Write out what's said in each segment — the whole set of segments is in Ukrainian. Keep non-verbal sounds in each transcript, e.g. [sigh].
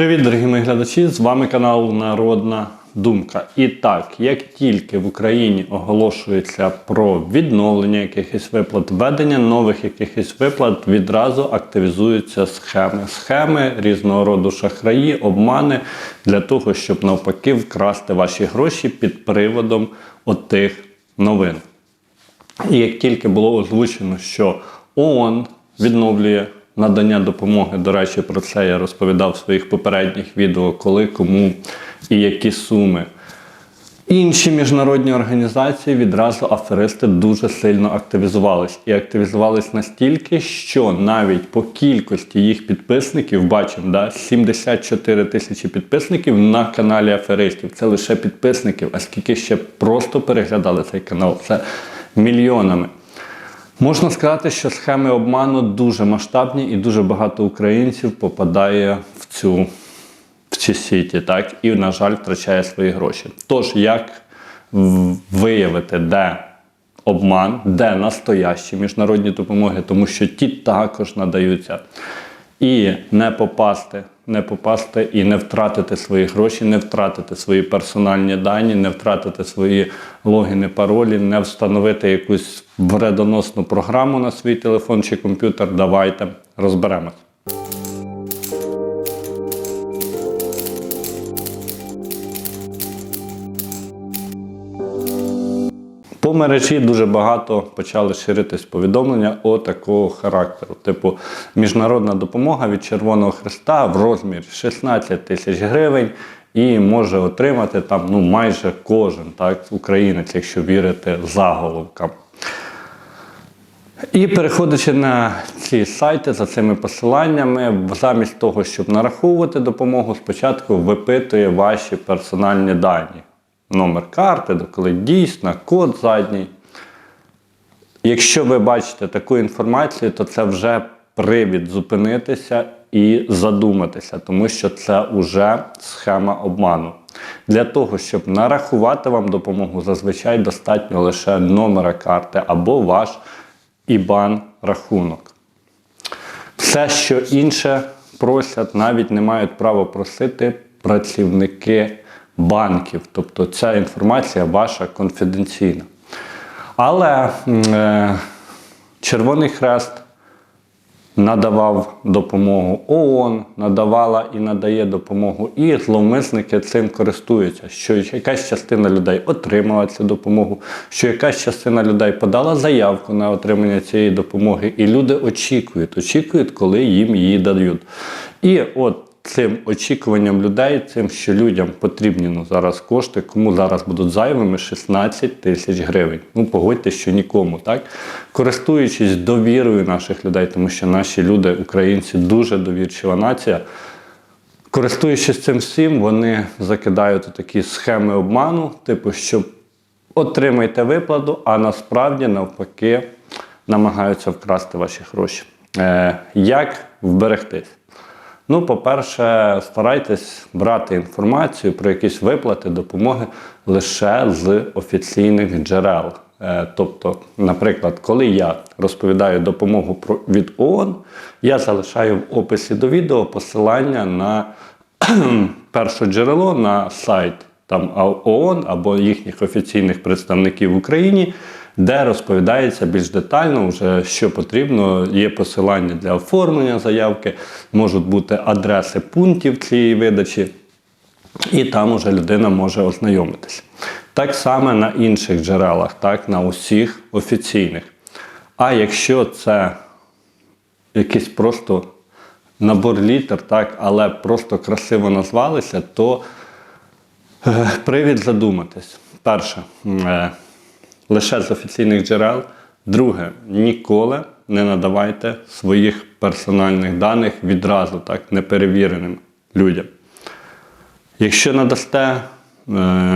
Привіт, дорогі мої глядачі! З вами канал Народна Думка. І так, як тільки в Україні оголошується про відновлення якихось виплат, введення нових якихось виплат, відразу активізуються схеми. Схеми різного роду шахраї, обмани для того, щоб навпаки вкрасти ваші гроші під приводом отих новин. І як тільки було озвучено, що ООН відновлює надання допомоги, до речі, про це я розповідав в своїх попередніх відео, коли, кому і які суми. Інші міжнародні організації відразу аферисти дуже сильно активізувались. І активізувались настільки, що навіть по кількості їх підписників, бачимо, да, 74 тисячі підписників на каналі аферистів. Це лише підписників, а скільки ще просто переглядали цей канал. Це мільйонами. Можна сказати, що схеми обману дуже масштабні і дуже багато українців попадає в цю в ці сіті, так, і, на жаль, втрачає свої гроші. Тож, як виявити, де обман, де настоящі міжнародні допомоги, тому що ті також надаються. І не попасти, не попасти і не втратити свої гроші, не втратити свої персональні дані, не втратити свої логіни, паролі, не встановити якусь вредоносну програму на свій телефон чи комп'ютер. Давайте розберемось. По мережі дуже багато почали ширитись повідомлення о такого характеру. Типу, міжнародна допомога від Червоного Христа в розмірі 16 тисяч гривень і може отримати там ну майже кожен так, українець, якщо вірити заголовкам. І переходячи на ці сайти за цими посиланнями, замість того, щоб нараховувати допомогу, спочатку випитує ваші персональні дані. Номер карти, коли дійсна, код задній. Якщо ви бачите таку інформацію, то це вже привід зупинитися і задуматися, тому що це вже схема обману. Для того, щоб нарахувати вам допомогу, зазвичай достатньо лише номера карти або ваш ібан рахунок. Все, що інше просять, навіть не мають права просити працівники банків. Тобто ця інформація ваша конфіденційна. Але е, Червоний Хрест надавав допомогу ООН, надавала і надає допомогу, і зловмисники цим користуються, що якась частина людей отримала цю допомогу, що якась частина людей подала заявку на отримання цієї допомоги, і люди очікують, очікують, коли їм її дають. І от цим очікуванням людей, цим, що людям потрібні ну, зараз кошти, кому зараз будуть зайвими 16 тисяч гривень. Ну, погодьте, що нікому, так? Користуючись довірою наших людей, тому що наші люди, українці, дуже довірчива нація. Користуючись цим всім, вони закидають такі схеми обману, типу, що отримайте виплату, а насправді навпаки намагаються вкрасти ваші гроші. Е, як вберегтись? Ну, по-перше, старайтесь брати інформацію про якісь виплати допомоги лише з офіційних джерел. Е, Тобто, наприклад, коли я розповідаю допомогу від ООН, я залишаю в описі до відео посилання на [clears throat] перше джерело на сайт там ООН або їхніх офіційних представників в Україні, де розповідається більш детально, вже що потрібно. Є посилання для оформлення заявки, можуть бути адреси пунктів цієї видачі, і там уже людина може ознайомитися. Так само на інших джерелах, так, на усіх офіційних. А якщо це якийсь просто набор літер, так, але просто красиво назвалися, то е, привід задуматись. Перше, е, лише з офіційних джерел. Друге, ніколи не надавайте своїх персональних даних відразу, так, неперевіреним людям. Якщо надасте е,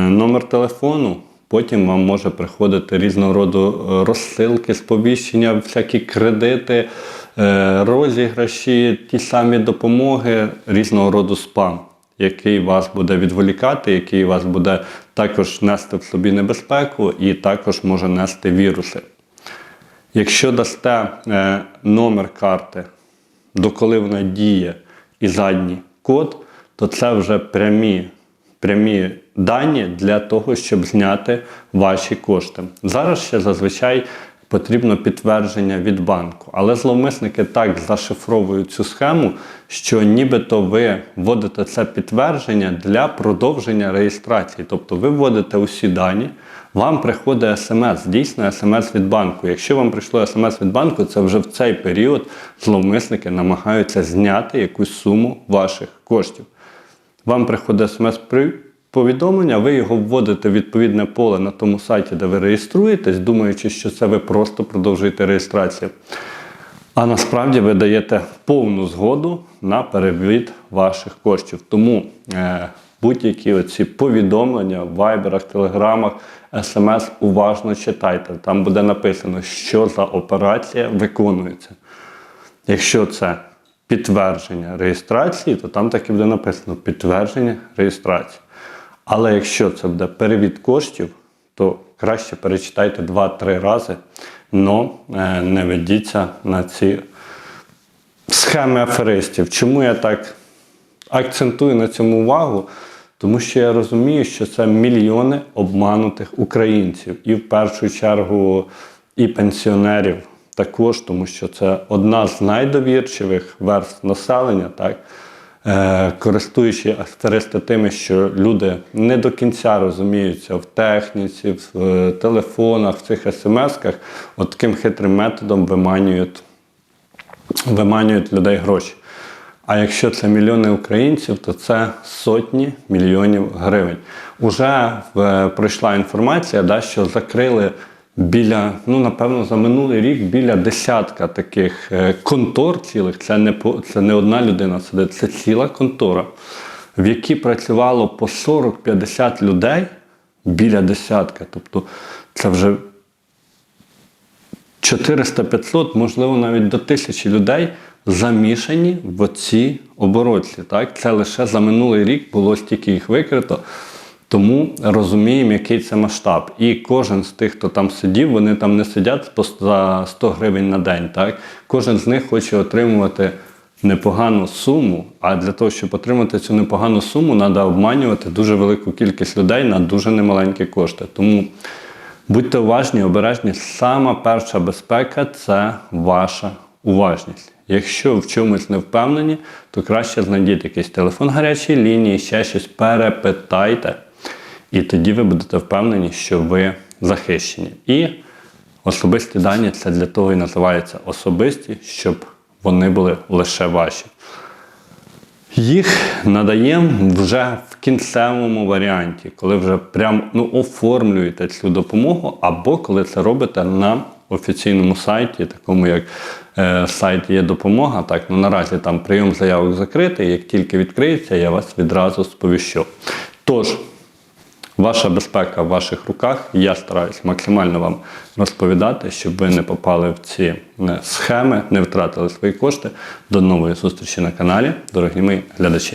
номер телефону, потім вам може приходити різного роду е, розсилки, сповіщення, всякі кредити, е, розіграші, ті самі допомоги, різного роду спам, який вас буде відволікати, який вас буде також нести в собі небезпеку і також може нести віруси. Якщо дасте е, номер карти, до коли вона діє і задній код, то це вже прямі, прямі дані для того, щоб зняти ваші кошти. Зараз ще зазвичай потрібно підтвердження від банку. Але зловмисники так зашифровують цю схему, що нібито ви вводите це підтвердження для продовження реєстрації. Тобто ви вводите усі дані, вам приходить смс, дійсно смс від банку. Якщо вам прийшло смс від банку, це вже в цей період зловмисники намагаються зняти якусь суму ваших коштів. Вам приходить смс повідомлення, ви його вводите в відповідне поле на тому сайті, де ви реєструєтесь, думаючи, що це ви просто продовжуєте реєстрацію. А насправді ви даєте повну згоду на перевід ваших коштів. Тому е, будь-які оці повідомлення в вайберах, телеграмах, смс уважно читайте. Там буде написано, що за операція виконується. Якщо це підтвердження реєстрації, то там так і буде написано підтвердження реєстрації. Але якщо це буде перевід коштів, то краще перечитайте 2-3 рази, але не ведіться на ці схеми аферистів. Чому я так акцентую на цьому увагу? Тому що я розумію, що це мільйони обманутих українців, і в першу чергу і пенсіонерів також, тому що це одна з найдовірчивих верств населення, так користуючи аферисти тими, що люди не до кінця розуміються в техніці, в е, телефонах, в цих смс-ках, от таким хитрим методом виманюють, виманюють людей гроші. А якщо це мільйони українців, то це сотні мільйонів гривень. Уже е, пройшла інформація, да, що закрили біля, ну напевно, за минулий рік біля десятка таких е, контор цілих. Це не по це не одна людина сидить, це ціла контора, в якій працювало по 40-50 людей біля десятка. Тобто це вже 400-500, можливо, навіть до тисячі людей замішані в цій оборотці. Так? Це лише за минулий рік було стільки їх викрито. Тому розуміємо, який це масштаб. І кожен з тих, хто там сидів, вони там не сидять за 100 гривень на день. Так? Кожен з них хоче отримувати непогану суму. А для того, щоб отримати цю непогану суму, треба обманювати дуже велику кількість людей на дуже немаленькі кошти. Тому будьте уважні, обережні. Сама перша безпека це ваша уважність. Якщо в чомусь не впевнені, то краще знайдіть якийсь телефон гарячої лінії, ще щось перепитайте. І тоді ви будете впевнені, що ви захищені. І особисті дані це для того і називаються особисті, щоб вони були лише ваші. Їх надаємо вже в кінцевому варіанті, коли вже прям ну, оформлюєте цю допомогу, або коли це робите на офіційному сайті, такому як е, сайт є допомога. Так, ну наразі там прийом заявок закритий. Як тільки відкриється, я вас відразу сповіщу. Тож, Ваша безпека в ваших руках. Я стараюсь максимально вам розповідати, щоб ви не попали в ці е, схеми, не втратили свої кошти. До нової зустрічі на каналі, дорогі мої глядачі.